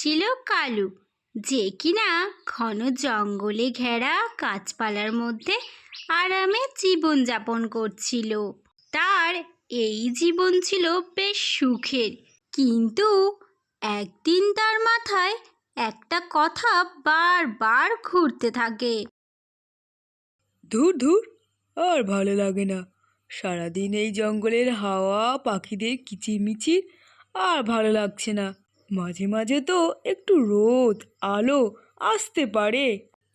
ছিল কালু, যে কিনা ঘন জঙ্গলে ঘেরা গাছপালার মধ্যে আরামে জীবনযাপন করছিল। তার এই জীবন ছিল বেশ সুখের। কিন্তু একদিন তার মাথায় একটা কথা বারবার ঘুরতে থাকে। ধুর ধুর, আর ভালো লাগে না। সারাদিন এই জঙ্গলের হাওয়া, পাখিদের কিচিরমিচির, আর ভালো লাগছে না। মাঝে মাঝে তো একটু রোদ, আলো আসতে পারে।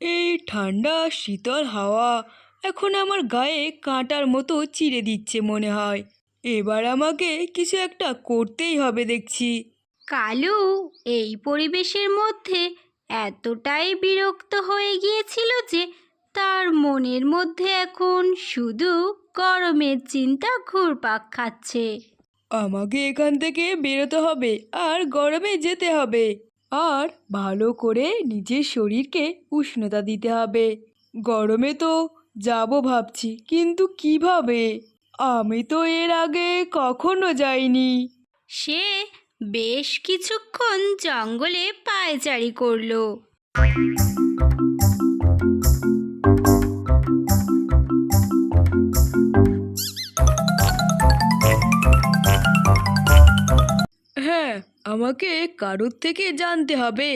এই ঠান্ডা, শীতল হাওয়া এখন আমার গায়ে কাঁটার মতো চিড়ে দিচ্ছে মনে হয়। এবার আমাকে কিছু একটা করতেই হবে দেখছি। কালু, এই পরিবেশের মধ্যে এতটাই বিরক্ত হয়ে গিয়েছিল যে তার মনের মধ্যে এখন শুধু গরমের চিন্তা ঘুরপাক খাচ্ছে। আমাকে এখান থেকে বেরোতে হবে আর গরমে যেতে হবে। আর ভালো করে নিজের শরীরকে উষ্ণতা দিতে হবে। গরমে তো যাব ভাবছি, কিন্তু কীভাবে? আমি তো এর আগে কখনো যাইনি। সে বেশ কিছুক্ষণ জঙ্গলে পায়চারি করল। আমাকে কারোর থেকে জানতে হবে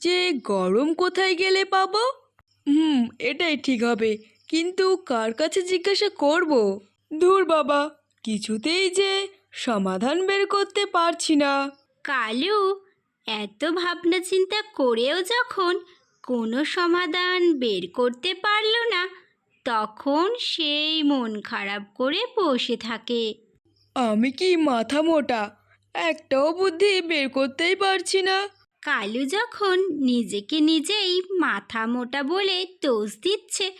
যে গরম কোথায় গেলে পাবো? হুম এটাই ঠিক হবে। কিন্তু কার কাছে জিজ্ঞাসা করব? ধুর বাবা কিছুতেই যে সমাধান বের করতে পারছি না। কালু এত ভাবনা চিন্তা করেও যখন কোনো সমাধান বের করতে পারল না তখন সেই মন খারাপ করে বসে থাকে। আমি কি মাথা মোটা? একটাও বুদ্ধি বের করতেই পারছি না। কালু যখন নিজেকে নিজেই মাথা মোটা বলে দোষ দিচ্ছে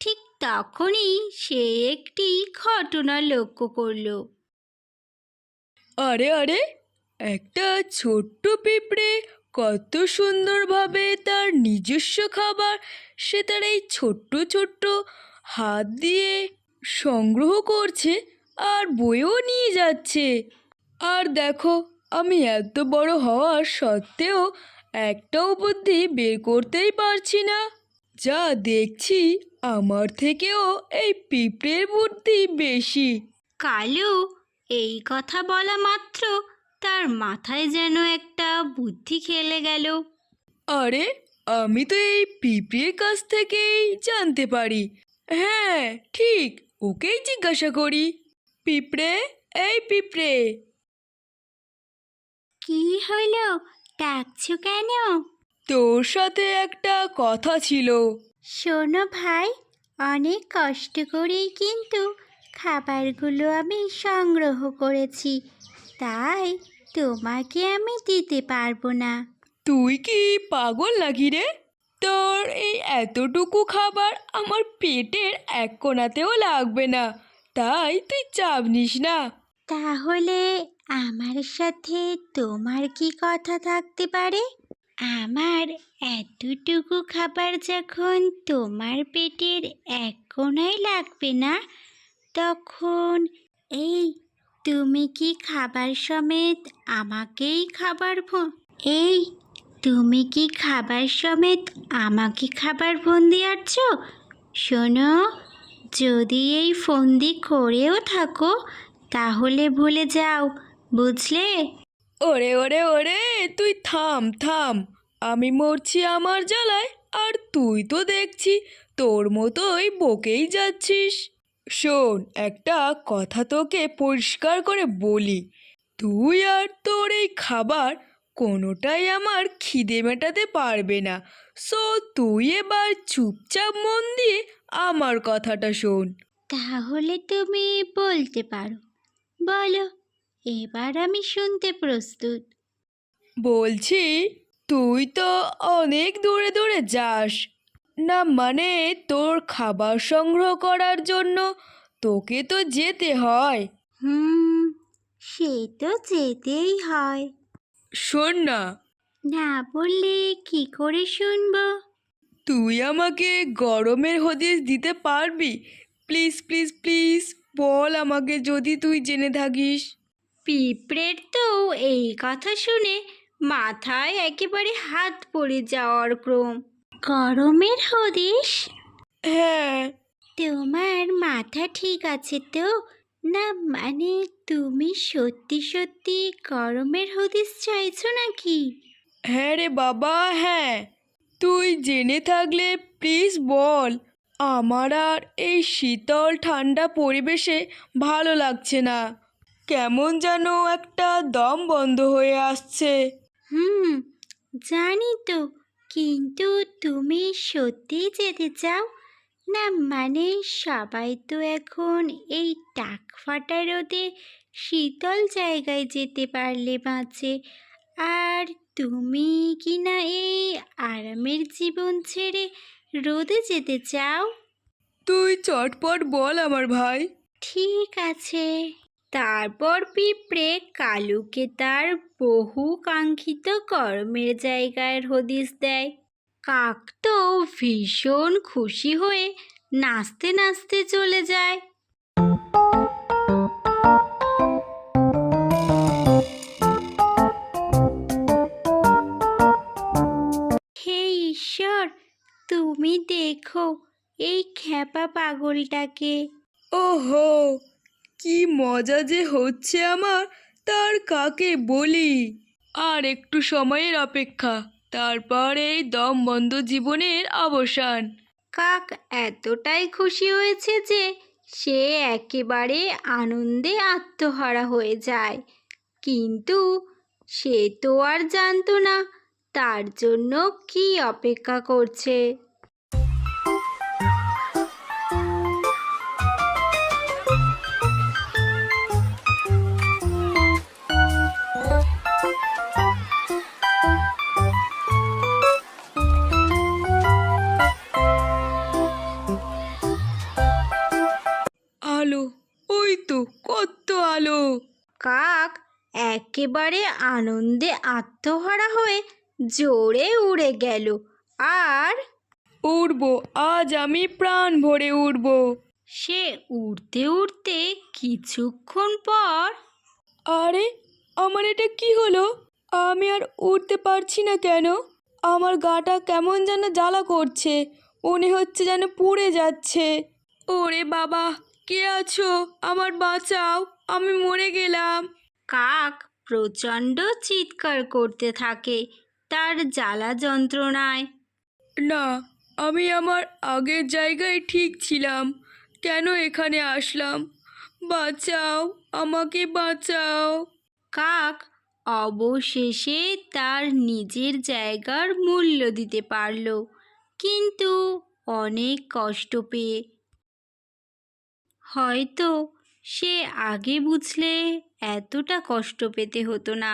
ঠিক তখনই সে একটি ঘটনা লক্ষ্য করল। আরে আরে একটা ছোট্ট পিঁপড়ে কত সুন্দরভাবে তার নিজস্ব খাবার সে তার এই ছোট্ট ছোট্ট হাত দিয়ে সংগ্রহ করছে আর বয়েও নিয়ে যাচ্ছে। আর দেখো আমি এত বড় হওয়ার সত্ত্বেও একটাও বুদ্ধি বের করতেই পারছি না। যা দেখছি আমার থেকেও এই পিঁপড়ের বুদ্ধি বেশি। কালু এই কথা বলা মাত্র তার মাথায় যেন একটা বুদ্ধি খেলে গেল। আরে আমি তো এই পিঁপড়ের কাছ থেকেই জানতে পারি। হ্যাঁ ঠিক ওকেই জিজ্ঞাসা করি। পিঁপড়ে এই পিঁপড়ে। কি হলো? ডাকছো কেন? তোর সাথে একটা কথা ছিল। শোনো ভাই অনেক কষ্ট করেই কিন্তু খাবারগুলো আমি সংগ্রহ করেছি। তাই তোমাকে আমি দিতে পারব না। তুই কি পাগল নাকি রে? তোর এই এতটুকু খাবার আমার পেটের এক কোণাতেও লাগবে না। তাই তুই চাপ নিস না। তাহলে আমার সাথে তোমার কি কথা থাকতে পারে? আমার এতটুকু খাবার যখন তোমার পেটের এক কোনায় লাগবে না, তখন এই তুমি কি খাবার সমেত আমাকেই খাবার এই তুমি কি খাবার সমেত আমাকে খাবার ফন্দি আছো শোনো, যদি এই ফন্দি করেও থাকো, তাহলে ভুলে যাও। বুঝলে? ওরে ওরে ওরে তুই থাম থাম। আমি মরছি আমার জ্বালায় আর তুই তো দেখছি তোর মতোই বকেই যাচ্ছিস। শোন একটা কথা তোকে পরিষ্কার করে বলি। তুই আর তোর এই খাবার কোনোটাই আমার খিদে মেটাতে পারবে না। সো তুই এবার চুপচাপ মন দিয়ে আমার কথাটা শোন। তাহলে তুমি বলতে পারো। বলো। এবার আমি শুনতে প্রস্তুত। বলছি তুই তো অনেক দূরে দূরে যাস। না মানে তোর খাবার সংগ্রহ করার জন্য তোকে তো যেতে হয়। হুম সে তো যেতেই হয়। শোন না। না বললে কি করে শুনব? তুই আমাকে গরমের হদিস দিতে পারবি? প্লিজ প্লিজ প্লিজ বল আমাকে যদি তুই জেনে থাকিস। পিঁপড়ের তো এই কথা শুনে মাথায় একেবারে হাত পড়ে যাওয়ার ক্রম। গরমের হদিশ? হ্যাঁ। তোমার মাথা ঠিক আছে তো? না মানে তুমি সত্যি সত্যি গরমের হদিস চাইছো নাকি? হ্যাঁ রে বাবা হ্যাঁ। তুই জেনে থাকলে প্লিজ বল আমার আর এই শীতল ঠান্ডা পরিবেশে ভালো লাগছে না। কেমন যেন একটা দম বন্ধ হয়ে আসছে। হুম জানি তো কিন্তু তুমি সত্যিই যেতে চাও? না মানে সবাই তো এখন এই টাক ফাটা রোদে শীতল জায়গায় যেতে পারলে বাঁচে। আর তুমি কি না এই আরামের জীবন ছেড়ে রোদে যেতে চাও? তুই চটপট বল আমার ভাই। ঠিক আছে। তারপর পিঁপড়ে কালুকে তার বহু কাঙ্ক্ষিত কর্মের জায়গায় হদিস দেয়। কাক তো ভীষণ খুশি হয়ে নাচতে নাচতে চলে যায়। তুমি দেখো এই খ্যাপা পাগলটাকে। ওহো কি মজা যে হচ্ছে আমার, তার কাকে বলি? আর একটু সময়ের অপেক্ষা, তারপর এই দম বন্ধ জীবনের অবসান। কাক এতটাই খুশি হয়েছে যে, সে একেবারে আনন্দে আত্মহারা হয়ে যায়। কিন্তু সে তো আর জানতো না, তার জন্য কি অপেক্ষা করছে? একেবারে আনন্দে আত্মহারা হয়ে জোরে উড়ে গেল। আর উড়বো আজ আমি প্রাণ ভরে উড়বো। সে উড়তে উড়তে কিছুক্ষণ পর আরে আমার এটা কি হলো? আমি আর উঠতে পারছি না কেন? আমার গাটা কেমন যেন জ্বালা করছে মনে হচ্ছে যেন পুড়ে যাচ্ছে। ওরে বাবা কে আছো? আমার বাঁচাও আমি মরে গেলাম। কাক প্রচণ্ড চিৎকার করতে থাকে তার জ্বালা যন্ত্রণায়। না আমি আমার আগের জায়গায় ঠিক ছিলাম। কেন এখানে আসলাম? বাঁচাও আমাকে বাঁচাও। কাক অবশেষে তার নিজের জায়গার মূল্য দিতে পারল কিন্তু অনেক কষ্ট পেয়ে। হয়তো সে আগে বুঝলে এতটা কষ্ট পেতে হতো না।